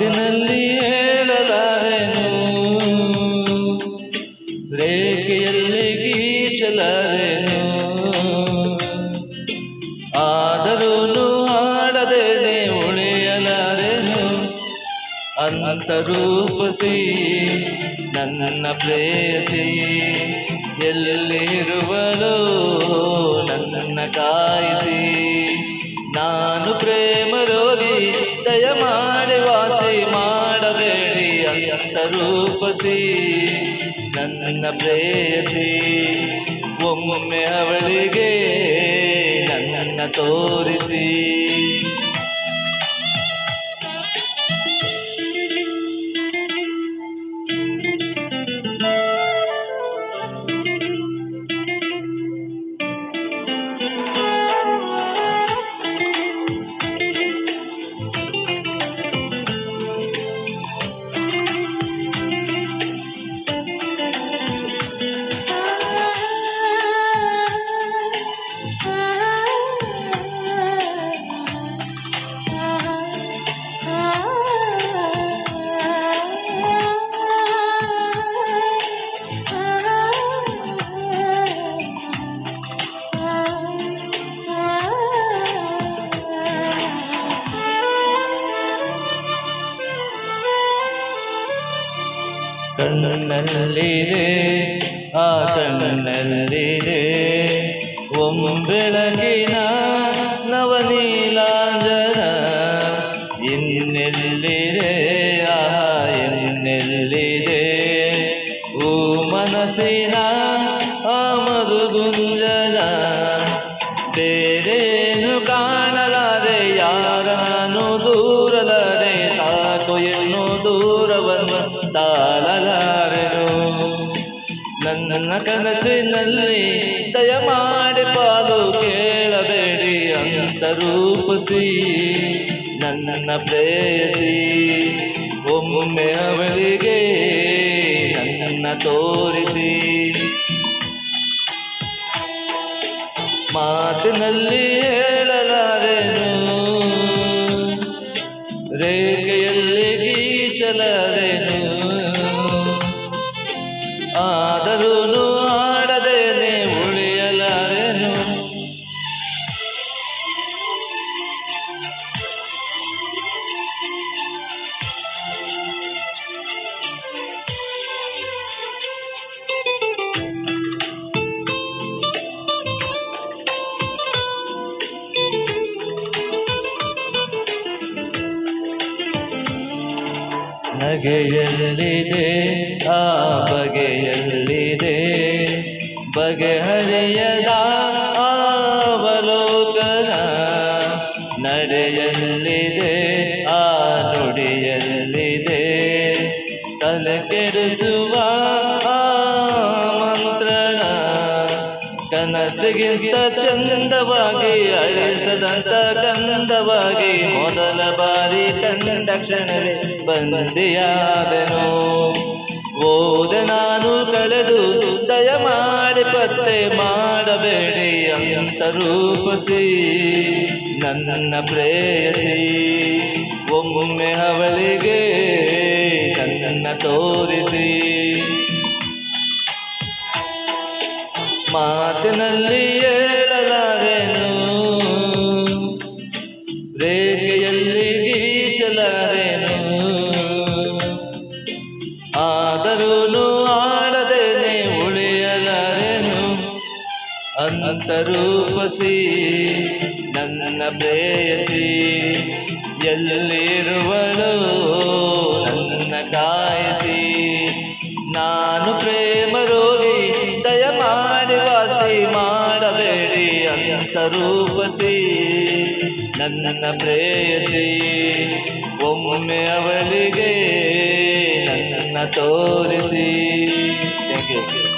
ಮಾತಿನಲ್ಲಿ ಹೇಳಲಾರೆನು? ರೇಖೆಯಲ್ಲಿ ಗೀಚಲಾರೆನು ಆದರೂ ಹಾಡದೇನೆ ಉಳಿಯಲಾರೆನು? ಅಂತ ರೂಪಸಿ ನನ್ನ ಪ್ರೇಯಸಿ ಎಲ್ಲಿರುವಳು ನನ್ನ ಕಾಯಿಸಿ. ದಯಮಾಡಿ ವಾಸಿ ಮಾಡಬೇಡಿ ಅಂತ ರೂಪಸಿ. ನನ್ನ ಪ್ರೇಯಸಿ ಒಮ್ಮೊಮ್ಮೆ ಅವಳಿಗೆ ನನ್ನ ತೋರಿಸಿ. ಕಣ್ಣಲ್ಲಿದೆ ಆ ಕಣ್ಣಲ್ಲಿದೆ ಒಂಬೆಳಗಿನ ನವನೀಲಾಂಜನ ಇನ್ನೆಲ್ಲಿದೆ ಆ ಇನ್ನೆಲ್ಲಿದೆ ಓ ಮನಸ್ಸಿನ ಆ ಮಧುಗುಂಜನ ದೂರವನ್ನು ತಾಳಲಾರೆನು. ನನ್ನ ಕನಸಿನಲ್ಲಿ ದಯಮಾಡಿ ಪಾಲು ಕೇಳಬೇಡಿ ಅಂತ ರೂಪಿಸಿ. ನನ್ನ ಪ್ರೇಯಸಿ, ಒಮ್ಮೊಮ್ಮೆ ಅವಳಿಗೆ ನನ್ನ ತೋರಿಸಿ. ಮಾತಿನಲ್ಲಿ ನಗೆಯಲ್ಲಿದೆ ಆ ಬಗೆಯಲ್ಲಿದೆ. ಬಗೆಹರಿಯದ ಅವಲೋಕನ ನಡೆಯಲ್ಲಿದೆ ಆ ನುಡಿಯಲ್ಲಿದೆ. ತಲೆ ಕೆಡಿಸುವ ಕನಸಿಗಿಂತ ಚಂದವಾಗಿ ಅಳಿಸದಂತ ಕಂದವಾಗಿ, ಮೊದಲ ಬಾರಿ ಕಂಡ ಕ್ಷಣವೇ ಬಂದಿಯಾದೆನು ಓದ ನಾನು ಕಳೆದು ದಯಮಾಡಿ ಪತ್ತೆ ಮಾಡಬೇಡಿ ಅಂತ ರೂಪಿಸಿ, ನನ್ನ ಪ್ರೇಯಸಿ. ಒಮ್ಮೊಮ್ಮೆ ಅವಳಿಗೆ ನನ್ನ ತೋರಿಸಿ. ಮಾತಿನಲ್ಲಿ ಹೇಳಲಾರೆನು? ರೇಖೆಯಲ್ಲಿ ಗೀಚಲಾರೆನು ಆದರೂ ಆಡದೇನೆ ಉಳಿಯಲಾರೆನು? ಅನಂತ ರೂಪಸಿ ನನ್ನ ಪ್ರೇಯಸಿ ಎಲ್ಲಿರುವಳು? ನನ್ನ ಕಾಯಿಸಿ ಅಂತ ರೂಪಸಿ ನನ್ನ ಪ್ರೇಯಸಿ. ಒಮ್ಮೊಮ್ಮೆ ಅವಳಿಗೆ ನನ್ನ ತೋರಿಸಿ. Thank you